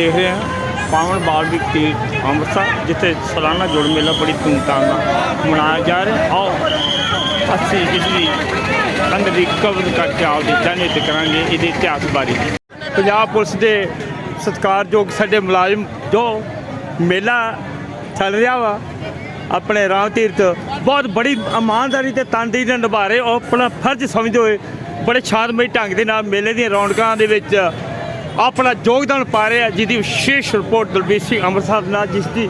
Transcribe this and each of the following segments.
ਦੇਖ ਰਹੇ ਹਾਂ ਪਾਵਨ ਬਾਲਵਿਕ ਤੀਰਥ ਅੰਮ੍ਰਿਤਸਰ, ਜਿੱਥੇ ਸਾਲਾਨਾ ਜੋੜ ਮੇਲਾ ਬੜੀ ਧੂਮਧਾਮ ਨਾਲ ਮਨਾਇਆ ਜਾ ਰਿਹਾ ਆਓ, ਅਸੀਂ ਇਸ ਅੰਦਰ ਦੀ ਕਵਰ ਕਰਕੇ ਆਪਦੀ ਜਾਣਕਾਰੀ ਤੇ ਕਰਾਂਗੇ ਇਹਦੇ ਇਤਿਹਾਸ ਬਾਰੇ। ਪੰਜਾਬ ਪੁਲਿਸ ਦੇ ਸਤਿਕਾਰਯੋਗ ਸਾਡੇ ਮੁਲਾਜ਼ਮ ਜੋ ਮੇਲਾ ਚੱਲ ਰਿਹਾ ਵਾ, ਆਪਣੇ ਰਾਮ ਤੀਰਥ ਬਹੁਤ ਬੜੀ ਇਮਾਨਦਾਰੀ ਤੇ ਤਨਦੇਹੀ ਨਾਲ ਨਿਭਾ ਰਹੇ, ਉਹ ਆਪਣਾ ਫਰਜ਼ ਸਮਝਦੇ ਹੋਏ ਬੜੇ ਸ਼ਾਂਤਮਈ ਢੰਗ ਦੇ ਨਾਲ ਮੇਲੇ ਦੀਆਂ ਰੌਣਕਾਂ ਦੇ ਵਿੱਚ ਆਪਣਾ ਯੋਗਦਾਨ ਪਾ ਰਹੇ ਆ ਜਿਹਦੀ ਵਿਸ਼ੇਸ਼ ਰਿਪੋਰਟ ਦਲਬੀਰ ਸਿੰਘ ਅੰਮ੍ਰਿਤਸਰ ਨਾਲ ਜਿਸ ਦੀ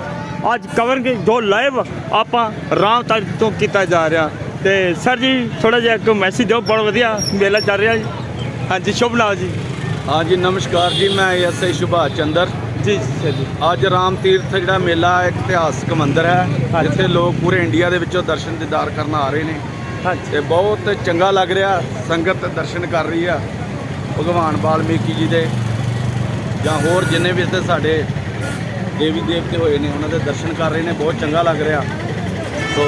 ਅੱਜ ਕਵਰਗੇ ਜੋ ਲਾਈਵ ਆਪਾਂ ਰਾਮ ਤੀਰਥ ਤੋਂ ਕੀਤਾ ਜਾ ਰਿਹਾ। ਤੇ ਸਰ ਜੀ ਥੋੜਾ ਜਿਹਾ ਇੱਕ ਮੈਸੇਜ ਦਿਓ ਬਹੁਤ ਵਧੀਆ ਮੇਲਾ ਚੱਲ ਰਿਹਾ ਜੀ। ਹਾਂਜੀ ਸ਼ੁਭ ਲਾਲ ਜੀ। ਹਾਂਜੀ ਨਮਸਕਾਰ ਜੀ ਮੈਂ ਐਸਆਈ ਸੁਭਾਸ਼ ਚੰਦਰ। ਜੀ ਜੀ। ਅੱਜ ਰਾਮ ਤੀਰਥ ਜਿਹੜਾ ਮੇਲਾ ਇੱਕ ਇਤਿਹਾਸਕ ਮੰਦਿਰ ਹੈ। ਜਿੱਥੇ ਲੋਕ ਪੂਰੇ ਇੰਡੀਆ ਦੇ ਵਿੱਚੋਂ ਦਰਸ਼ਨ ਦੀਦਾਰ ਕਰਨ ਆ ਰਹੇ ਨੇ। ਹਾਂਜੀ। ਤੇ ਬਹੁਤ ਚੰਗਾ ਲੱਗ ਰਿਹਾ ਸੰਗਤ ਦਰਸ਼ਨ ਕਰ ਰਹੀ ਆ ਭਗਵਾਨ ਵਾਲਮੀਕੀ ਜੀ ਦੇ। ਜਾਂ ਹੋਰ ਜਿੰਨੇ ਵੀ ਇੱਥੇ ਸਾਡੇ ਦੇਵੀ ਦੇਵਤੇ ਹੋਏ ਨੇ, ਉਹਨਾਂ ਦੇ ਦਰਸ਼ਨ ਕਰ ਰਹੇ ਨੇ, ਬਹੁਤ ਚੰਗਾ ਲੱਗ ਰਿਹਾ। ਸੋ,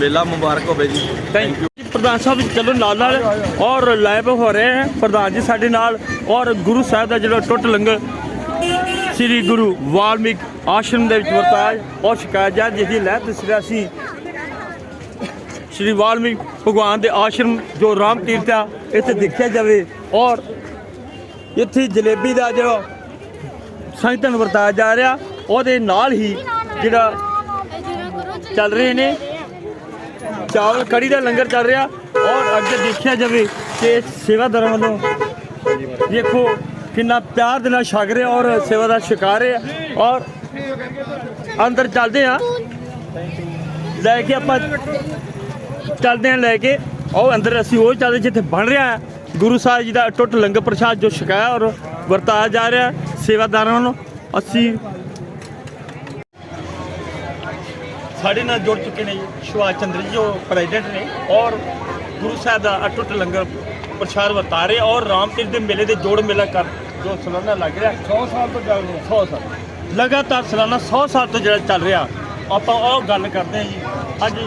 ਮੇਲਾ ਮੁਬਾਰਕ ਹੋਵੇ ਜੀ। ਥੈਂਕ ਯੂ ਪ੍ਰਧਾਨ ਸਾਹਿਬ, ਚਲੋ ਨਾਲ ਨਾਲ ਔਰ ਲਾਈਵ ਹੋ ਰਹੇ ਹੈ। ਪ੍ਰਧਾਨ ਜੀ ਸਾਡੇ ਨਾਲ ਔਰ ਗੁਰੂ ਸਾਹਿਬ ਦਾ ਜਿਹੜਾ ਟੁੱਟ ਲੰਗਰ, ਸ੍ਰੀ ਗੁਰੂ ਵਾਲਮੀਕ ਆਸ਼ਰਮ ਦੇ ਵਿੱਚ ਵਰਤਾਇਆ ਔਰ ਸ਼ਿਕਾਇਤ ਜਾਂ, ਜਿਹਦੀ ਲੈ ਲਹਿਤ ਸਿਰਾ ਸੀ। ਸ੍ਰੀ ਵਾਲਮੀਕ ਭਗਵਾਨ ਦੇ ਆਸ਼ਰਮ, ਜੋ ਰਾਮ ਤੀਰਥ ਆ, ਇੱਥੇ ਦੇਖਿਆ ਜਾਵੇ ਔਰ ਇੱਥੇ ਜਲੇਬੀ ਦਾ ਜਿਹੜਾ ਜੋ ਸੰਗਤਨ ਵਰਤਾਇਆ ਜਾ ਰਿਹਾ, ਉਹਦੇ ਨਾਲ ਹੀ ਜਿਹੜਾ ਚੱਲ ਰਹੇ ਨੇ। ਚਾਵਲ ਕੜੀ ਦਾ ਲੰਗਰ ਚੱਲ ਰਿਹਾ ਔਰ ਅੱਗੇ ਦੇਖਿਆ ਜਾਵੇ ਕਿ ਸੇਵਾਦਾਰਾਂ ਵੱਲੋਂ ਦੇਖੋ ਕਿੰਨਾ ਪਿਆਰ ਦੇ ਨਾਲ ਛਕ ਰਿਹਾ ਔਰ ਸੇਵਾ ਦਾ ਸ਼ਿਕਾਰ ਆ ਔਰ ਅੰਦਰ ਚੱਲਦੇ ਆ ਲੈ ਕੇ ਆਪਾਂ ਚੱਲਦੇ ਆ ਲੈ ਕੇ। ਉਹ ਅੰਦਰ ਅਸੀਂ ਉਹ ਚੱਲਦੇ ਜਿੱਥੇ ਬਣ ਰਿਹਾ ਹੈ। ਗੁਰੂ ਸਾਹਿਬ ਜੀ ਦਾ ਟੁੱਟ ਲੰਗਰ ਪ੍ਰਸ਼ਾਦ ਜੋ ਛਕਾਇਆ ਔਰ ਵਰਤਾਇਆ ਜਾ ਰਿਹਾ ਸੇਵਾਦਾਰਾਂ ਵੱਲੋਂ ਅਸੀਂ ਸਾਡੇ ਨਾਲ ਜੁੜ ਚੁੱਕੇ ਨੇ ਸੁਭਾਸ਼ ਚੰਦਰ ਜੀ ਜੋ ਪ੍ਰੈਜ਼ੀਡੈਂਟ ਨੇ ਔਰ ਗੁਰੂ ਸਾਹਿਬ ਦਾ ਅਟੁੱਟ ਲੰਗਰ ਪ੍ਰਸ਼ਾਦ ਵਰਤਾ ਰਹੇ ਔਰ ਰਾਮ ਤੀਰਥ ਦੇ ਮੇਲੇ ਦੇ ਜੋੜ ਮੇਲਾ ਕਰ ਜੋ ਸਾਲਾਨਾ ਲੱਗ ਰਿਹਾ 100 ਸਾਲ ਤੋਂ ਚੱਲ ਰਿਹਾ। 100 ਸਾਲ। ਲਗਾਤਾਰ ਸਾਲਾਨਾ 100 ਸਾਲ ਤੋਂ ਜਿਹੜਾ ਚੱਲ ਰਿਹਾ। ਆਪਾਂ ਉਹ ਗੱਲ ਕਰਦੇ ਹਾਂ ਜੀ। ਅੱਜ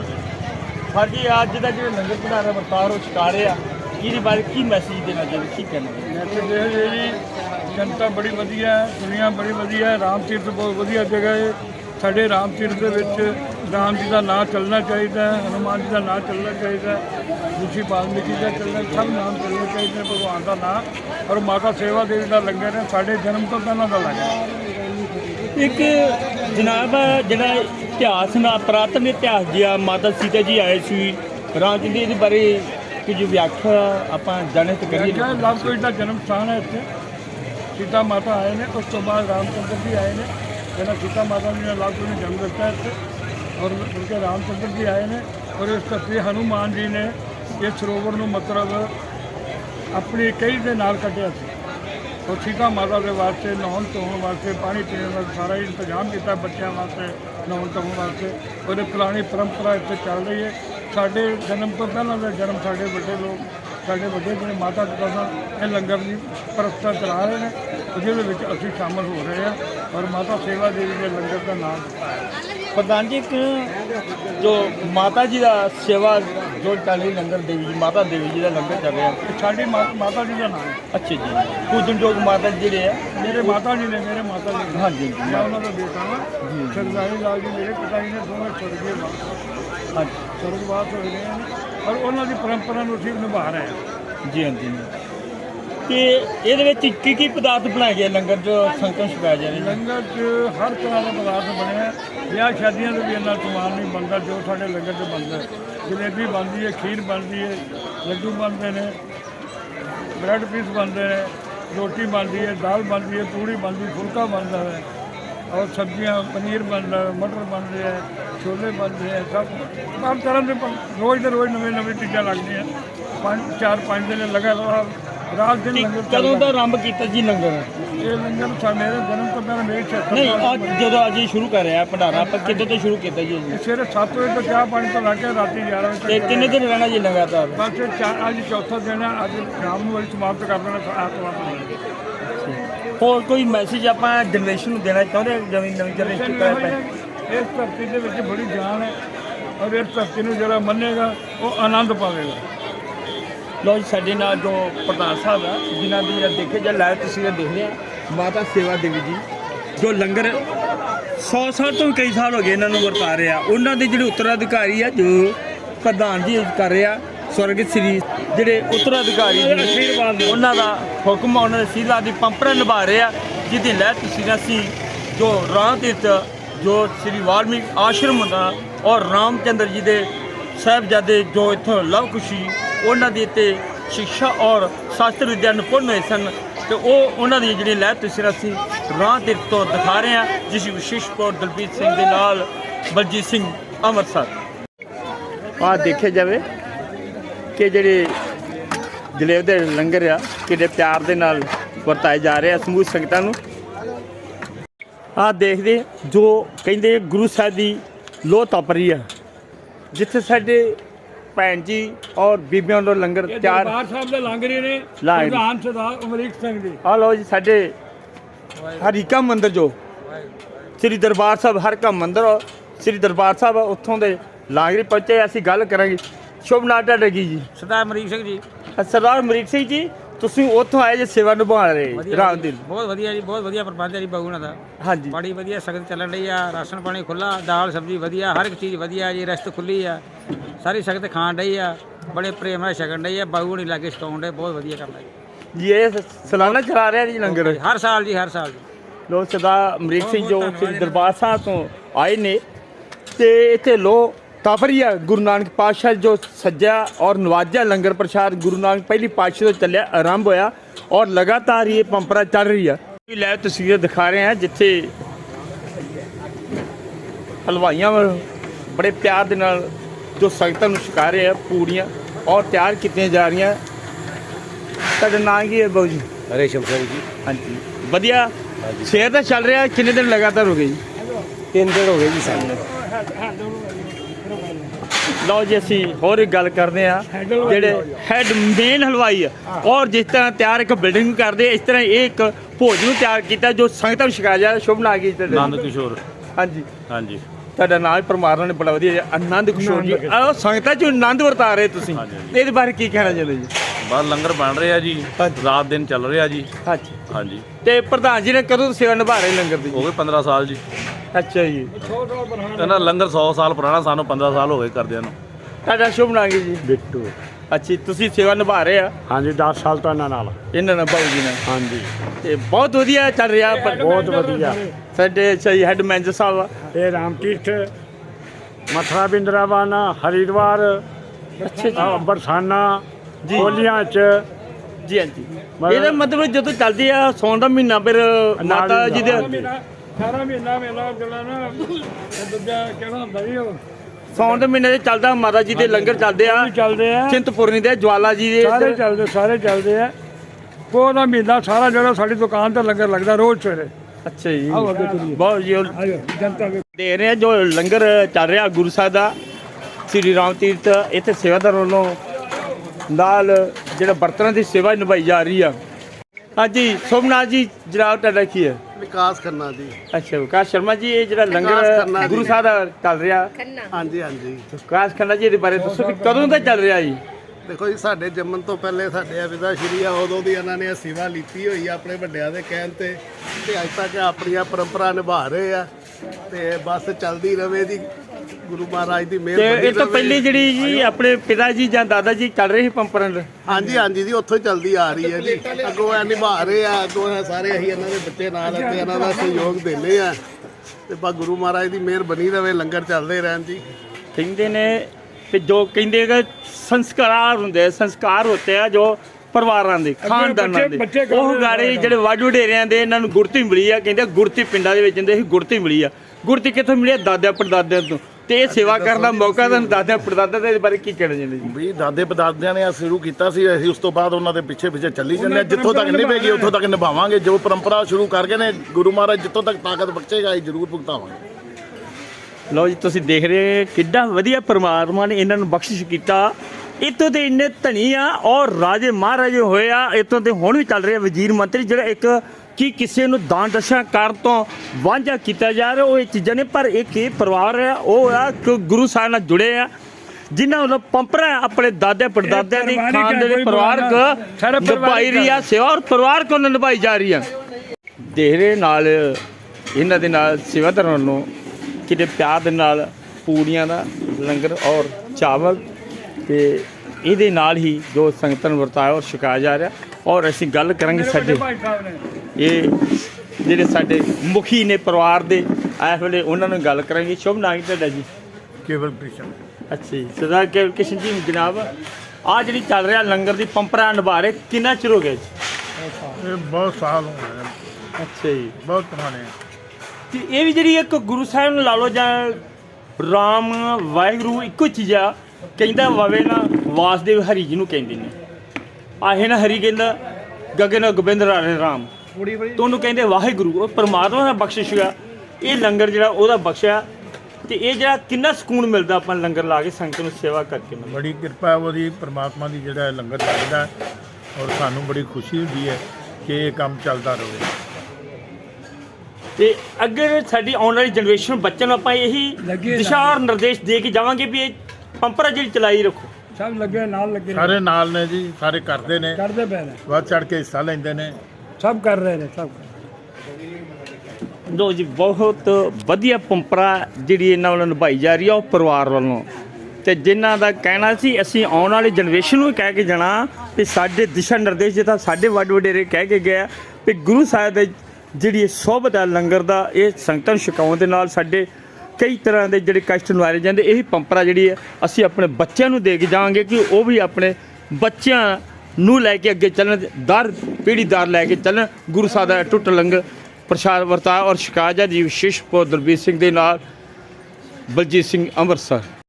ਸਾਡੀ ਅੱਜ ਦਾ ਜਿਹੜਾ ਲੰਗਰ ਭੰਡਾਰਾ ਵਰਤਾਰ ਉਹ ਛਕਾ ਰਹੇ ਆ। ਇਹਦੇ ਬਾਰੇ ਕੀ ਮੈਸੇਜ ਦੇਣਾ ਚਾਹੀਦਾ ਕੀ ਕਹਿਣਾ? ਮੈਸੇਜ ਇਹ ਹੈ ਜੀ ਜਨਤਾ ਬੜੀ ਵਧੀਆ ਹੈ ਦੁਨੀਆ ਬੜੀ ਵਧੀਆ ਹੈ ਰਾਮ ਤੀਰਥ ਬਹੁਤ ਵਧੀਆ ਜਗ੍ਹਾ ਹੈ। ਸਾਡੇ ਰਾਮ ਤੀਰਥ ਦੇ ਵਿੱਚ ਰਾਮ ਜੀ ਦਾ ਨਾਮ ਚੱਲਣਾ ਚਾਹੀਦਾ ਹੈ ਹਨੂਮਾਨ ਜੀ ਦਾ ਨਾਮ ਚੱਲਣਾ ਚਾਹੀਦਾ ਹੈ ਰਿਸ਼ੀ ਵਾਲਮੀਕੀ ਦਾ ਚੱਲਣਾ ਸਭ ਨਾਮ ਚੱਲਣਾ ਚਾਹੀਦਾ ਭਗਵਾਨ ਦਾ ਨਾਮ ਔਰ ਮਾਤਾ ਸੇਵਾ ਦੇਵੀ ਦਾ ਲੰਗਰ ਹੈ ਸਾਡੇ ਜਨਮ ਤੋਂ ਪਹਿਲਾਂ ਦਾ ਲੰਗਰ ਹੈ ਇੱਕ ਜਨਾਬ ਜਿਹੜਾ ਇਤਿਹਾਸ ਨਾ ਪ੍ਰਾਤਨ ਇਤਿਹਾਸ ਜਿਹਾ ਮਾਤਾ ਸੀਤਾ ਜੀ ਆਏ ਸੀ ਰਾਮ ਜੀ ਦੇ ਬਾਰੇ ਕਿ ਜੋ ਵਿਆਖਿਆ ਆਪਾਂ ਜਾਣੇ ਕਰੀਏ। ਕਿਹਾ ਲਵ ਕੁਸ਼ ਦਾ ਜਨਮ ਸਥਾਨ ਹੈ ਇੱਥੇ। ਸੀਤਾ ਮਾਤਾ ਆਏ ਨੇ, ਉਸ ਤੋਂ ਬਾਅਦ ਰਾਮ ਚੰਦਰ ਜੀ ਆਏ ਨੇ। ਜਿਹੜਾ ਸੀਤਾ ਮਾਤਾ ਜੀ ਨੇ ਲਵ ਕੁਸ਼ ਨੂੰ ਜਨਮ ਦਿੱਤਾ ਇੱਥੇ। ਔਰ ਉਨਕੇ ਰਾਮ ਚੰਦਰ ਜੀ ਆਏ ਨੇ ਔਰ ਇਸ ਤਰ੍ਹਾਂ ਹਨੂਮਾਨ ਜੀ ਨੇ ਇਸ ਸਰੋਵਰ ਨੂੰ ਮਤਲਬ ਆਪਣੀ ਕਈ ਦੇ ਨਾਲ ਕੱਢਿਆ ਸੀ। ਔਰ ਸੀਤਾ ਮਾਤਾ ਦੇ ਵਾਸਤੇ, ਨਹਾਉਣ ਧੋਣ ਵਾਸਤੇ, ਪਾਣੀ ਪੀਣ ਦਾ ਸਾਰਾ ਹੀ ਇੰਤਜ਼ਾਮ ਕੀਤਾ ਬੱਚਿਆਂ ਵਾਸਤੇ ਨਹਾਉਣ ਧੋਣ ਵਾਸਤੇ। ਉਹਦੇ ਪੁਰਾਣੀ ਪਰੰਪਰਾ ਇੱਥੇ ਚੱਲ ਰਹੀ ਹੈ। ਸਾਡੇ ਜਨਮ ਤੋਂ ਪਹਿਲਾਂ ਦਾ ਜਨਮ ਸਾਡੇ ਵੱਡੇ ਲੋਕ ਸਾਡੇ ਵੱਡੇ ਜਿਹੜੇ ਮਾਤਾ ਪਿਤਾ ਸਨ ਇਹ ਲੰਗਰ ਦੀ ਪ੍ਰਸਤਾ ਚਲਾ ਰਹੇ ਨੇ ਜਿਹਦੇ ਵਿੱਚ ਅਸੀਂ ਸ਼ਾਮਲ ਹੋ ਰਹੇ ਹਾਂ ਔਰ ਮਾਤਾ ਸੇਵਾ ਦੇਵੀ ਦੇ ਲੰਗਰ ਦਾ ਨਾਮ ਪ੍ਰਧਾਨ ਜੀ ਇੱਕ ਜੋ ਮਾਤਾ ਜੀ ਦਾ ਸੇਵਾ ਜੋ ਚਾਲੀ ਲੰਗਰ ਦੇਵੀ ਜੀ ਮਾਤਾ ਦੇਵੀ ਜੀ ਦਾ ਲੰਗਰ ਚੱਲ ਰਿਹਾ। ਇਹ ਸਾਡੀ ਮਾ- ਮਾਤਾ ਜੀ ਦਾ ਨਾਮ ਹੈ। ਅੱਛਾ ਜੀ। ਪੂਜਨਯੋਗ ਮਾਤਾ ਜੀ ਜਿਹੜੇ ਆ। ਮੇਰੇ ਮਾਤਾ ਜੀ ਨੇ ਮੇਰੇ ਮਾਤਾ ਜੀ ਨੇ। ਹਾਂਜੀ ਮੈਂ ਉਹਨਾਂ ਦਾ ਬੇਟਾ ਹਾਂ ਸਰਦਾਰੀ ਲਾਲ ਜੀ ਮੇਰੇ ਪਿਤਾ ਜੀ ਨੇ ਦੋਵੇਂ ਸਵਰਗੀ ਬਾਤ ਹਾਂਜੀ ਸਰਗਵਾਸ ਹੋਏ ਨੇ ਔਰ ਉਹਨਾਂ ਦੀ ਪਰੰਪਰਾ ਨੂੰ ਅਸੀਂ ਨਿਭਾ ਰਹੇ ਹਾਂ। ਜੀ ਹਾਂਜੀ ਤੇ ਇਹਦੇ ਵਿੱਚ ਕੀ ਕੀ ਪਦਾਰਥ ਬਣਾਏ ਗਏ? ਲੰਗਰ ਜੋ ਸੰਕਟ ਛਕਾਇਆ ਜਾ ਰਿਹਾ ਲੰਗਰ 'ਚ ਹਰ ਤਰ੍ਹਾਂ ਦਾ ਪਦਾਰਥ ਬਣਿਆ ਵਿਆਹ ਸ਼ਾਦੀਆਂ ਦੇ ਵੀ ਇੰਨਾ ਸਮਾਨ ਨਹੀਂ ਬਣਦਾ ਜੋ ਸਾਡੇ ਲੰਗਰ 'ਚ ਬਣਦਾ ਹੈ। ਜਲੇਬੀ ਬਣਦੀ ਹੈ ਖੀਰ ਬਣਦੀ ਹੈ ਲੱਡੂ ਬਣਦੇ ਨੇ ਬ੍ਰੈਡ ਪੀਸ ਬਣਦੇ ਨੇ ਰੋਟੀ ਬਣਦੀ ਹੈ ਦਾਲ ਬਣਦੀ ਹੈ ਪੂੜੀ ਬਣਦੀ ਫੁਲਕਾ ਬਣਦਾ ਹੈ। ਔਰ ਸਬਜ਼ੀਆਂ ਪਨੀਰ ਬਣਦਾ ਮਟਰ ਬਣਦੇ ਹੈ ਛੋਲੇ ਬਣਦੇ ਹੈ ਸਭ ਹਰ ਤਰ੍ਹਾਂ ਦੇ ਰੋਜ਼ ਦੇ ਰੋਜ਼ ਨਵੇਂ ਨਵੇਂ ਚੀਜ਼ਾਂ ਲੱਗਦੀਆਂ। ਪੰਜ ਚਾਰ ਪੰਜ ਦਿਨ ਲਗਾਤਾਰ ਰਾਤ ਦਿਨ ਲੰਗਰ ਕਦੋਂ ਦਾ ਆਰੰਭ ਕੀਤਾ ਜੀ ਲੰਗਰ? ਇਹ ਲੰਗਰ ਸਾ ਮੇਰੇ ਜਨਮ ਤੋਂ ਪਹਿਲਾਂ ਮੇਰੇ ਛੇਤਰ ਨਹੀਂ ਅੱਜ ਜਦੋਂ ਅੱਜ ਸ਼ੁਰੂ ਕਰ ਰਿਹਾ ਭੰਡਾਰਾ ਆਪਾਂ ਕਿਦੋਂ ਤੋਂ ਸ਼ੁਰੂ ਕੀਤਾ ਜੀ? ਸਵੇਰੇ 7 ਵਜੇ ਤੋਂ ਚਾਹ ਪਾਣੀ ਤੋਂ ਲਾ ਕੇ ਰਾਤੀ 11 ਵਜੇ ਤੇ ਤੱਕ ਕਿੰਨੇ ਦਿਨ ਰਹਿਣਾ ਜੀ ਲਗਾਤਾਰ? ਬਸ ਅੱਜ ਚੌਥਾ ਦਿਨ ਹੈ ਅੱਜ ਸ਼ਾਮ ਨੂੰ ਅਸੀਂ ਸਮਾਪਤ ਕਰ ਦੇਣਾ ਨੂੰ। ਹੋਰ ਕੋਈ ਮੈਸੇਜ ਆਪਾਂ ਜਨਰੇਸ਼ਨ ਨੂੰ ਦੇਣਾ ਚਾਹੁੰਦੇ ਹਾਂ? ਨਵੀਂ ਨਵੀਂ ਜਨਰੇਸ਼ਨ ਕਰਾ ਪੈ ਇਸ ਧਰਤੀ ਦੇ ਵਿੱਚ ਬੜੀ ਜਾਨ ਹੈ ਔਰ ਇਸ ਧਰਤੀ ਨੂੰ ਜਿਹੜਾ ਮੰਨੇਗਾ ਉਹ ਆਨੰਦ ਪਾਵੇਗਾ। ਲੋ ਜੀ ਸਾਡੇ ਨਾਲ ਜੋ ਪ੍ਰਧਾਨ ਸਾਹਿਬ ਆ ਜਿਨ੍ਹਾਂ ਦੀ ਦੇਖੇ ਜਾਂ ਲਾਈਵ ਤਸਵੀਰਾਂ ਦੇਖਦੇ ਆ ਮਾਤਾ ਸੇਵਾ ਦੇਵੀ ਜੀ ਜੋ ਲੰਗਰ 100 ਸਾਲ ਤੋਂ ਕਈ ਸਾਲ ਹੋ ਗਏ ਇਹਨਾਂ ਨੂੰ ਵਰਤਾ ਰਿਹਾ ਉਹਨਾਂ ਦੇ ਜਿਹੜੇ ਉੱਤਰਾਧਿਕਾਰੀ ਆ ਜੋ ਪ੍ਰਧਾਨ ਜੀ ਕਰ ਰਿਹਾ ਸਵਰਗਿਤ ਸ੍ਰੀ ਜਿਹੜੇ ਉੱਤਰਾਧਿਕਾਰੀ ਜੀ ਉਹਨਾਂ ਦਾ ਹੁਕਮ ਉਹਨਾਂ ਦੇ ਸੀਲਾ ਦੀ ਪੰਪਰਾ ਨਿਭਾ ਰਹੇ ਆ, ਜਿਹਦੀ ਲੈ ਤੁਸੀਂ ਅਸੀਂ ਜੋ ਰਾਮ ਤੀਰਥ, ਜੋ ਸ੍ਰੀ ਵਾਲਮੀਕ ਆਸ਼ਰਮ ਹੁੰਦਾ ਔਰ ਰਾਮਚੰਦਰ ਜੀ ਦੇ ਸਾਹਿਬਜ਼ਾਦੇ ਜੋ ਇੱਥੋਂ ਲਵ ਖੁਸ਼ੀ, ਉਹਨਾਂ ਦੀ ਤੇ ਸਿੱਖਿਆ ਔਰ ਸ਼ਾਸਤਰ ਵਿਦਿਆ ਨਿਪੁੰਨ ਹੋਏ ਸਨ ਤੇ ਉਹ ਉਹਨਾਂ ਦੀ ਜਿਹੜੀ ਲੈ ਤੁਸੀਂ ਅਸੀਂ ਰਾਹ ਤੀਰਥ ਤੋਂ ਦਿਖਾ ਰਹੇ ਹਾਂ ਜਿਸ ਵਿਸ਼ੇਸ਼ ਕੌਰ ਦਲਪੀਤ ਸਿੰਘ ਦੇ ਨਾਲ ਬਲਜੀਤ ਸਿੰਘ ਅੰਮ੍ਰਿਤਸਰ। ਆ ਦੇਖਿਆ ਜਾਵੇ ਕਿ ਜਿਹੜੇ ਜਲੇਬ ਦੇ ਲੰਗਰ ਆ ਕਿੰਨੇ ਪਿਆਰ ਦੇ ਨਾਲ ਵਰਤਾਏ ਜਾ ਰਹੇ ਆ ਸਮੂਹ ਸੰਗਤਾਂ ਨੂੰ। ਆ ਦੇਖਦੇ ਜੋ ਕਹਿੰਦੇ ਗੁਰੂ ਸਾਹਿਬ ਦੀ ਲੋਹ ਤਪ ਰਹੀ ਆ ਜਿੱਥੇ ਸਾਡੇ ਭੈਣ ਜੀ ਔਰ ਬੀਬੀਆਂ ਨੂੰ ਲੰਗਰ ਤਿਆਰ ਦਰਬਾਰ ਸਾਹਿਬ ਦੇ ਲੰਗਰੇ ਨੇ ਲਾਂਗਰੀ। ਪ੍ਰਧਾਨ ਸਰਦਾਰ ਅਮਰੀਕ ਸਿੰਘ ਜੀ। ਆ ਲਓ ਜੀ ਸਾਡੇ ਹਰੀਕਾ ਮੰਦਿਰ ਜੋ ਸ੍ਰੀ ਦਰਬਾਰ ਸਾਹਿਬ ਹਰਕਾ ਮੰਦਿਰ ਆ, ਸ੍ਰੀ ਦਰਬਾਰ ਸਾਹਿਬ ਆ, ਉੱਥੋਂ ਦੇ ਲਾਂਗਰੀ ਪਹੁੰਚੇ ਅਸੀਂ ਗੱਲ ਕਰਾਂਗੇ। ਸ਼ੁਭ ਨਾਟਾ ਡਗੀ ਜੀ? ਸਰਦਾਰ ਅਮਰੀਕ ਸਿੰਘ ਜੀ। ਅ, ਸਰਦਾਰ ਅਮਰੀਕ ਸਿੰਘ ਜੀ ਤੁਸੀਂ ਉੱਥੋਂ ਆਏ ਜੇ ਸੇਵਾ ਨਿਭਾ ਰਹੇ ਰਾਮਦਿਨ ਬਹੁਤ ਵਧੀਆ ਜੀ ਬਹੁਤ ਵਧੀਆ ਪ੍ਰਬੰਧ ਹੈ ਜੀ ਬਾਗੂਣਾ ਦਾ। ਹਾਂਜੀ। ਬੜੀ ਵਧੀਆ ਸਖਤ ਚੱਲਣ ਰਹੀ ਆ ਰਾਸ਼ਨ ਪਾਣੀ ਖੁੱਲਾ ਦਾਲ ਸਬਜ਼ੀ ਵਧੀਆ ਹਰ ਇੱਕ ਚੀਜ਼ ਵਧੀਆ ਜੀ ਰਸਤ ਖੁੱਲੀ ਆ। ਸਾਰੀ ਸਖਤ ਖਾਣ ਰਹੀ ਆ ਬੜੇ ਪ੍ਰੇਮ ਨਾਲ ਛਕਣ ਰਹੀ ਆ ਬਾਗੂਣੀ ਲਾਗੇ ਸਟਾਉਣ ਡੇ ਬਹੁਤ ਵਧੀਆ ਕਰਦਾ ਜੀ। ਜੀ ਇਹ ਸਾਲਾਨਾ ਚਲਾ ਰਿਹਾ ਜੀ ਲੰਗਰ। ਹਰ ਸਾਲ ਜੀ ਹਰ ਸਾਲ ਜੀ। ਲੋ ਸਰਦਾਰ ਅਮਰੀਕ ਸਿੰਘ ਜੋ। ਦਰਬਾਰ ਸਾਹਿਬ ਤੋਂ ਆਏ ਨੇ ਤੇ ਇੱਥੇ ਲੋ ਤਾਫਰੀਆ ਗੁਰੂ ਨਾਨਕ ਪਾਤਸ਼ਾਹ ਜੋ ਸੱਜਾ ਔਰ ਨਵਾਜਿਆ ਲੰਗਰ ਪ੍ਰਸ਼ਾਦ ਗੁਰੂ ਨਾਨਕ ਪਹਿਲੀ ਪਾਤਸ਼ਾਹ ਤੋਂ ਚੱਲਿਆ ਆਰੰਭ ਹੋਇਆ ਔਰ ਲਗਾਤਾਰ ਇਹ ਪੰਪਰਾ ਚੱਲ ਰਹੀ ਆ। ਇਹ ਲੈ ਤਸਵੀਰ ਦਿਖਾ ਰਹੇ ਹਾਂ ਜਿੱਥੇ ਹਲਵਾਈਆਂ ਬੜੇ ਪਿਆਰ ਦੇ ਨਾਲ ਜੋ ਸੰਗਤਾਂ ਨੂੰ ਛਕਾ ਰਹੇ ਆ ਪੂੜੀਆਂ ਔਰ ਤਿਆਰ ਕੀਤੀਆਂ ਜਾ ਰਹੀਆਂ। ਤੁਹਾਡਾ ਨਾਂ ਕੀ ਹੈ ਬਾਊ ਜੀ? ਰੇਸ਼ਮ ਸਿੰਘ ਜੀ। ਹਾਂਜੀ। ਵਧੀਆ। ਸ਼ੇਰ ਤਾਂ ਚੱਲ ਰਿਹਾ ਕਿੰਨੇ ਦਿਨ ਲਗਾਤਾਰ ਹੋ ਗਏ ਜੀ? ਤਿੰਨ ਦਿਨ ਹੋ ਗਏ ਜੀ ਸਾਨੂੰ। ਲਓ ਜੀ ਅਸੀਂ ਹੋਰ ਇੱਕ ਗੱਲ ਕਰਦੇ ਆ ਜਿਹੜੇ ਹੈਡ ਮੇਨ ਹਲਵਾਈ ਆ। ਔਰ ਜਿਸ ਤਰ੍ਹਾਂ ਤਿਆਰ ਇੱਕ ਬਿਲਡਿੰਗ ਕਰਦੇ ਆ, ਇਸ ਤਰ੍ਹਾਂ ਇਹ ਇੱਕ ਭੋਜਨ ਨੂੰ ਤਿਆਰ ਕੀਤਾ ਜੋ ਸੰਗਤਾਂ ਨੂੰ ਛਕਾਇਆ ਜਾ ਸ਼ੁਭ ਨਾ ਕੀ ਆਨੰਦ ਕਿਸ਼ੋਰ। ਹਾਂਜੀ। ਹਾਂਜੀ। ਤੁਹਾਡਾ ਨਾਮ ਹੀ ਪਰਮਾਤਮਾ ਨੇ ਬੜਾ ਵਧੀਆ ਆਨੰਦ ਕਿਸ਼ੋਰ ਜੀ। ਆਹ ਸੰਗਤਾਂ ਚ ਆਨੰਦ ਵਰਤਾ ਰਹੇ ਤੁਸੀਂ। ਇਹਦੇ ਬਾਰੇ ਕੀ ਕਹਿਣਾ ਚਾਹੁੰਦੇ ਜੀ? ਬਾਹਰ ਲੰਗਰ ਬਣ ਰਿਹਾ ਜੀ। ਹਾਂਜੀ। ਰਾਤ ਦਿਨ ਚੱਲ ਰਿਹਾ ਜੀ। ਹਾਂਜੀ। ਹਾਂਜੀ। ਤੇ ਪ੍ਰਧਾਨ ਜੀ ਨੇ ਕਦੋਂ ਤੋਂ ਸੇਵਾ ਨਿਭਾ ਰਹੇ ਲੰਗਰ ਦੀ? ਹੋ ਗਏ 15 ਸਾਲ ਜੀ। ਅੱਛਾ ਜੀ। ਇਹਨਾਂ ਲੰਗਰ 100 ਸਾਲ ਪੁਰਾਣਾ ਸਾਨੂੰ 15 ਸਾਲ ਹੋ ਗਏ ਕਰਦਿਆਂ ਨੂੰ। ਤੁਹਾਡਾ ਸ਼ੁਭ ਨਾਮ ਕੀ ਜੀ? ਬਿੱਟੂ। ਅੱਛੀ ਤੁਸੀਂ ਸੇਵਾ ਨਿਭਾ ਰਹੇ ਆ? ਹਾਂਜੀ 10 ਸਾਲ ਤੋਂ ਇਹਨਾਂ ਨਾਲ। ਇਹਨਾਂ ਨਾਲ ਬਾਊ ਜੀ ਨਾਲ। ਹਾਂਜੀ। ਤੇ ਬਹੁਤ ਵਧੀਆ ਚੱਲ ਰਿਹਾ ਪਰ ਬਹੁਤ ਵਧੀਆ। ਸਾਡੇ ਸਹੀ ਹੈਡ ਮੈਨੇਜਰ ਸਾਹਿਬ ਆ। ਇਹ ਰਾਮਤੀਰਥ ਮਥੁਰਾ ਬਿੰਦਰਾਵਾਨਾ ਹਰਿਦਵਾਰ ਅੱਛਾ ਜੀ। ਬਰਸਾਨਾ ਜੀ। ਹੋਲੀਆਂ ਚ। ਜੀ ਹਾਂਜੀ। ਇਹਦਾ ਮਤਲਬ ਜਦੋਂ ਚੱਲਦੀ ਆ ਸੌਣ ਦਾ ਮਹੀਨਾ ਫਿਰ ਮਾਤਾ ਜੀ ਦੇ ਸਾਰਾ ਮਹੀਨਾ ਮੇਲਾ ਚੱਲਣਾ ਨਾ ਇਹ ਦੂਜਾ ਕਿਹੜਾ ਹੁੰਦਾ ਜੀ ਉਹ? ਸੌਣ ਦੇ ਮਹੀਨੇ 'ਚ ਚੱਲਦਾ ਮਾਤਾ ਜੀ ਦੇ ਲੰਗਰ ਚੱਲਦੇ ਆ। ਵੀ ਚੱਲਦੇ ਆ। ਚਿੰਤਪੁਰਨੀ ਦੇ ਜਵਾਲਾ ਜੀ ਦੇ। ਸਾਰੇ ਚੱਲਦੇ ਸਾਰੇ ਚੱਲਦੇ ਆ। ਪੋਹ ਦਾ ਮਹੀਨਾ ਸਾਰਾ ਜਿਹੜਾ ਸਾਡੀ ਦੁਕਾਨ ਤੇ ਲੰਗਰ ਲੱਗਦਾ ਰੋਜ਼ ਸਵੇਰੇ। ਅੱਛਾ ਜੀ। ਆਓ ਅੱਗੇ ਚੱਲੀਏ। ਬਹੁਤ ਜੀ ਉਹ ਆਜੋ ਜਨਤਾ ਵੀ ਦੇ ਰਹੇ ਆ ਜੋ ਲੰਗਰ ਚੱਲ ਰਿਹਾ ਗੁਰੂ ਸਾਹਿਬ ਦਾ ਸ੍ਰੀ ਰਾਮ ਤੀਰਥ ਇੱਥੇ ਸੇਵਾਦਾਰ ਵੱਲੋਂ ਨਾਲ ਜਿਹੜਾ ਬਰਤਨਾਂ ਦੀ ਸੇਵਾ ਨਿਭਾਈ ਜਾ ਰਹੀ ਆ। ਹਾਂਜੀ ਸੋਮਨਾਥ ਜੀ ਜਨਾਬ ਤੁਹਾਡਾ ਕੀ ਹੈ? ਵਿਕਾਸ ਕਰਨਾ ਜੀ। ਅੱਛਾ ਵਿਕਾਸ ਸ਼ਰਮਾ ਜੀ ਇਹ ਜਿਹੜਾ ਲੰਗਰ। ਗੁਰੂ ਸਾਹਿਬ ਦਾ ਚੱਲ ਰਿਹਾ। ਹਾਂਜੀ ਹਾਂਜੀ। ਵਿਕਾਸ ਖੰਨਾ ਜੀ ਇਹਦੇ ਬਾਰੇ ਦੱਸੋ ਵੀ ਕਦੋਂ ਦਾ ਚੱਲ ਰਿਹਾ ਜੀ? ਦੇਖੋ ਜੀ ਸਾਡੇ ਜੰਮਣ ਤੋਂ ਪਹਿਲੇ ਸਾਡੇ ਅਬਿਦਾ ਸ਼੍ਰੀ ਆ ਉਦੋਂ ਦੀ ਇਹਨਾਂ ਨੇ ਇਹ ਸੇਵਾ ਲਿੱਤੀ ਹੋਈ ਆ ਆਪਣੇ ਵੱਡਿਆਂ ਦੇ ਕਹਿਣ ਤੇ। ਤੇ ਅੱਜ ਤੱਕ ਆਪਣੀਆਂ ਪਰੰਪਰਾ ਨਿਭਾ ਰਹੇ ਆ। ਤੇ ਬਸ ਚੱਲਦੀ ਰਵੇ ਜੀ। ਗੁਰੂ ਮਹਾਰਾਜ ਦੀ ਤੇ ਮਿਹਰ ਇਹ ਤੋਂ ਪਹਿਲੇ ਜਿਹੜੀ ਜੀ ਆਪਣੇ ਪਿਤਾ ਜੀ ਜਾਂ ਦਾਦਾ ਜੀ ਚੱਲ ਰਹੇ ਸੀ ਪੰਪਰਨ ਹਾਂਜੀ ਹਾਂਜੀ ਜੀ ਉੱਥੋਂ ਹੀ ਚੱਲਦੀ ਆ ਰਹੀ ਹੈ ਜੀ। ਅੱਗੋਂ ਇਹ ਨਿਭਾ ਰਹੇ ਆ ਅੱਗੋਂ ਸਾਰੇ ਅਸੀਂ ਇਹਨਾਂ ਦੇ ਬੱਚੇ ਨਾਲ ਅਤੇ ਇਹਨਾਂ ਦਾ ਸਹਿਯੋਗ ਦਿੰਦੇ ਆ। ਤੇ ਬਸ ਗੁਰੂ ਮਹਾਰਾਜ ਦੀ ਮਿਹਰ ਬਣੀ ਰਵੇ ਲੰਗਰ ਚੱਲਦੇ ਰਹਿਣ ਜੀ। ਕਹਿੰਦੇ ਨੇ ਕਿ ਜੋ ਕਹਿੰਦੇ ਕਿ ਸੰਸਕਾਰ ਹੁੰਦੇ ਆ, ਸੰਸਕਾਰ ਹੁੰਦੇ ਆ ਜੋ ਪਰਿਵਾਰਾਂ ਦੇ ਖਾਨਦਾਨਾਂ ਦੇ। ਬੱਚੇ ਉਹ ਗਾੜੇ ਜਿਹੜੇ ਵੱਡ ਵਡੇਰਿਆਂ ਦੇ ਇਹਨਾਂ ਨੂੰ ਗੁਰਤੀ ਮਿਲੀ ਆ ਕਹਿੰਦੇ ਗੁਰਤੀ ਪਿੰਡਾਂ ਦੇ ਵਿੱਚ ਹੁੰਦੇ ਸੀ ਗੁਰਤੀ ਮਿਲੀ ਆ। ਗੁਰਤੀ ਕਿੱਥੋਂ ਮਿਲੀ ਆ? ਦਾਦਿਆਂ ਪੜਦਾਦਿਆਂ ਤੋਂ। ਤੇ ਇਹ ਸੇਵਾ ਕਰਨ ਦਾ ਮੌਕਾ ਤੁਹਾਨੂੰ ਦਾਦਿਆਂ ਪੜਦਾਦਿਆਂ ਦੇ ਬਾਰੇ ਕੀ ਕਹਿਣਾ ਚਾਹੁੰਦੇ ਜੀ? ਵੀ ਦਾਦੇ ਪਦਾਦਿਆਂ ਨੇ ਆ ਸ਼ੁਰੂ ਕੀਤਾ ਸੀ ਅਸੀਂ ਉਸ ਤੋਂ ਬਾਅਦ ਉਹਨਾਂ ਦੇ ਪਿੱਛੇ ਪਿੱਛੇ ਚੱਲੀ ਜਾਂਦੇ ਹਾਂ। ਜਿੱਥੋਂ ਤੱਕ ਨਿਭੇਗੀ ਉੱਥੋਂ ਤੱਕ ਨਿਭਾਵਾਂਗੇ। ਜੋ ਪਰੰਪਰਾ ਸ਼ੁਰੂ ਕਰ ਗਏ ਨੇ ਗੁਰੂ ਮਹਾਰਾਜ ਜਿੱਥੋਂ ਤੱਕ ਤਾਕਤ ਬਖਸ਼ੇਗਾ ਅਸੀਂ ਜ਼ਰੂਰ ਭੁਗਤਾਵਾਂਗੇ। ਲਓ ਜੀ ਤੁਸੀਂ ਦੇਖ ਰਹੇ ਕਿੱਡਾ ਵਧੀਆ ਪਰਮਾਤਮਾ ਨੇ ਇਹਨਾਂ ਨੂੰ ਬਖਸ਼ਿਸ਼ ਕੀਤਾ। ਇੱਥੋਂ ਦੇ ਇੰਨੇ ਧਨੀ ਆ ਔਰ ਰਾਜੇ ਮਹਾਰਾਜੇ ਹੋਏ ਆ ਇੱਥੋਂ ਦੇ ਹੁਣ ਵੀ ਚੱਲ ਰਿਹਾ ਵਜ਼ੀਰ ਮੰਤਰੀ ਜਿਹੜਾ ਇੱਕ ਕੀ ਕਿਸੇ ਨੂੰ ਦਾਨ ਦਸ਼ਾ ਕਰਨ ਤੋਂ ਵਾਂਝਾ ਕੀਤਾ ਜਾ ਰਿਹਾ ਉਹ ਇਹ ਚੀਜ਼ਾਂ ਨੇ ਪਰ ਇੱਕ ਇਹ ਪਰਿਵਾਰ ਆ ਉਹ ਆ ਕਿ ਗੁਰੂ ਸਾਹਿਬ ਨਾਲ ਜੁੜੇ ਆ ਜਿਨ੍ਹਾਂ ਵੱਲੋਂ ਪੰਪਰਾ ਆਪਣੇ ਦਾਦੇ ਪੜਦਾਦਿਆਂ ਦੀ ਖਾਨ ਹੈ, ਦੇ ਕੋਈ ਪਰਿਵਾਰਕ ਨਿਭਾਈ ਰਹੀ ਆ ਸੇਵਾ ਔਰ ਪਰਿਵਾਰਕ ਉਹਨਾਂ ਨਿਭਾਈ ਜਾ ਰਹੀ ਆ। ਦੇਖ ਰਹੇ ਨਾਲ ਇਹਨਾਂ ਦੇ ਨਾਲ ਸੇਵਾਦਾਰਾਂ ਵੱਲੋਂ ਕਿਤੇ ਪਿਆਰ ਦੇ ਨਾਲ ਪੂੜੀਆਂ ਦਾ ਲੰਗਰ ਔਰ ਚਾਵਲ ਤੇ ਇਹਦੇ ਨਾਲ ਹੀ ਜੋ ਸੰਗਤਾਂ ਨੂੰ ਵਰਤਾਇਆ ਔਰ ਛਕਾਇਆ ਜਾ ਰਿਹਾ ਔਰ ਅਸੀਂ ਗੱਲ ਕਰਾਂਗੇ ਸਾਡੇ ਨੇ। ਇਹ ਜਿਹੜੇ ਸਾਡੇ ਮੁਖੀ ਨੇ ਪਰਿਵਾਰ ਦੇ ਇਸ ਵੇਲੇ ਉਹਨਾਂ ਨਾਲ ਗੱਲ ਕਰਾਂਗੇ। ਸ਼ੁਭ ਨਾਮ ਤੁਹਾਡਾ ਜੀ? ਕੇਵਲ ਕ੍ਰਿਸ਼ਨ ਅੱਛਾ ਜੀ। ਸਰਦਾਰ ਕੇਵਲ ਕਿਸ਼ਨ ਜੀ ਜਨਾਬ ਆ ਜਿਹੜੀ ਚੱਲ ਰਿਹਾ ਲੰਗਰ ਦੀ ਪੰਪਰਾ ਨਿਭਾ ਰਹੇ ਕਿੰਨਾ ਚਿਰ ਹੋ ਗਿਆ ਜੀ? ਇਹ ਬਹੁਤ ਸਾਲ ਹੋ ਗਏ। ਅੱਛਾ ਜੀ। ਬਹੁਤ ਪੁਰਾਣੇ ਤੇ ਇਹ ਵੀ ਜਿਹੜੀ ਇੱਕ ਗੁਰੂ ਸਾਹਿਬ ਨੂੰ ਲਾ ਲਓ ਜਾਂ ਰਾਮ ਵਾਹਿਗੁਰੂ ਇੱਕੋ ਚੀਜ਼ ਆ ਕਹਿੰਦਾ ਵਵੇ ਨਾ ਵਾਸਦੇਵ ਹਰੀ ਜੀ ਨੂੰ ਕਹਿੰਦੇ ਨੇ। ਆਹੇ ਨਾ ਹਰੀ ਕਹਿੰਦਾ ਗਗਨ ਗੋਬਿੰਦ ਰਾਰੇ ਰਾਮ। ਤੁਹਾਨੂੰ ਕਹਿੰਦੇ ਵਾਹਿਗੁਰੂ ਉਹ ਪਰਮਾਤਮਾ ਦਾ ਬਖਸ਼ਿਸ਼ ਹੈਗਾ ਇਹ ਲੰਗਰ ਜਿਹੜਾ ਉਹਦਾ ਬਖਸ਼ਿਆ। ਤੇ ਇਹ ਜਿਹੜਾ ਕਿੰਨਾ ਸਕੂਨ ਮਿਲਦਾ ਆਪਾਂ ਲੰਗਰ ਲਾ ਕੇ ਸੰਗਤ ਨੂੰ ਸੇਵਾ ਕਰਕੇ ਮੈਨੂੰ ਬੜੀ ਕਿਰਪਾ ਹੈ ਉਹਦੀ ਪ੍ਰਮਾਤਮਾ ਦੀ ਜਿਹੜਾ ਇਹ ਲੰਗਰ ਲੱਗਦਾ ਔਰ ਸਾਨੂੰ ਬੜੀ ਖੁਸ਼ੀ ਹੁੰਦੀ ਹੈ ਕਿ ਇਹ ਕੰਮ ਚੱਲਦਾ ਰਹੇ। ਤੇ ਅਗਰ ਸਾਡੀ ਆਉਣ ਵਾਲੀ ਜਨਰੇਸ਼ਨ ਬੱਚਿਆਂ ਨੂੰ ਆਪਾਂ ਇਹੀ ਦਿਸ਼ਾ ਔਰ ਨਿਰਦੇਸ਼ ਦੇ ਕੇ ਜਾਵਾਂਗੇ ਵੀ ਇਹ ਪੰਪਰਾ ਜਿਹੜੀ ਚਲਾਈ ਰੱਖੋ। ਸਭ ਲੱਗੇ ਨਾਲ ਲੱਗੇ ਸਾਰੇ ਨਾਲ ਨੇ ਜੀ ਸਾਰੇ ਕਰਦੇ ਨੇ। ਕਰਦੇ ਪਏ ਨੇ। ਵੱਧ ਚੜ ਕੇ ਹਿੱਸਾ ਲੈਂਦੇ ਨੇ। ਸਭ ਕਰ ਰਹੇ ਨੇ, ਸਭ ਲੋ ਜੀ, ਬਹੁਤ ਵਧੀਆ ਪੰਪਰਾ ਜਿਹੜੀ ਇਹਨਾਂ ਵੱਲੋਂ ਨਿਭਾਈ ਜਾ ਰਹੀ ਆ, ਉਹ ਪਰਿਵਾਰ ਵੱਲੋਂ। ਤੇ ਜਿਨ੍ਹਾਂ ਦਾ ਕਹਿਣਾ ਸੀ, ਅਸੀਂ ਆਉਣ ਵਾਲੀ ਜਨਰੇਸ਼ਨ ਨੂੰ ਕਹਿ ਕੇ ਜਾਣਾ ਕਿ ਸਾਡੇ ਦਿਸ਼ਾ ਨਿਰਦੇਸ਼ ਜਿੱਦਾਂ ਸਾਡੇ ਵੱਡ ਵਡੇਰੇ ਕਹਿ ਕੇ ਗਿਆ ਕਿ ਗੁਰੂ ਸਾਹਿਬ ਦੇ ਜਿਹੜੀ ਇਹ ਸੋਭਤ ਹੈ ਲੰਗਰ ਦਾ, ਇਹ ਸੰਗਤਾਂ ਨੂੰ ਛਕਾਉਣ ਦੇ ਨਾਲ ਸਾਡੇ ਕਈ ਤਰ੍ਹਾਂ ਦੇ ਜਿਹੜੇ ਕਸ਼ਟ ਨਿਵਾਰੇ ਜਾਂਦੇ, ਇਹੀ ਪੰਪਰਾ ਜਿਹੜੀ ਹੈ, ਅਸੀਂ ਆਪਣੇ ਬੱਚਿਆਂ ਨੂੰ ਦੇ ਕੇ ਜਾਵਾਂਗੇ ਕਿ ਉਹ ਵੀ ਆਪਣੇ ਬੱਚਿਆਂ ਨੂੰ ਲੈ ਕੇ ਅੱਗੇ ਚੱਲਣ, ਦਰ ਪੀੜ੍ਹੀ ਦਰ ਲੈ ਕੇ ਚੱਲਣ, ਗੁਰੂ ਸਾਹਿਬ ਦਾ ਟੁੱਟ ਲੰਗਰ ਪ੍ਰਸ਼ਾਦ ਵਰਤਾਇਆ ਔਰ ਸ਼ਿਕਾਜਾ ਜੀ, ਵਿਸ਼ੇਸ਼ ਪੋ ਦਰਬੀਰ ਸਿੰਘ ਦੇ ਨਾਲ ਬਲਜੀਤ ਸਿੰਘ ਅੰਮ੍ਰਿਤਸਰ।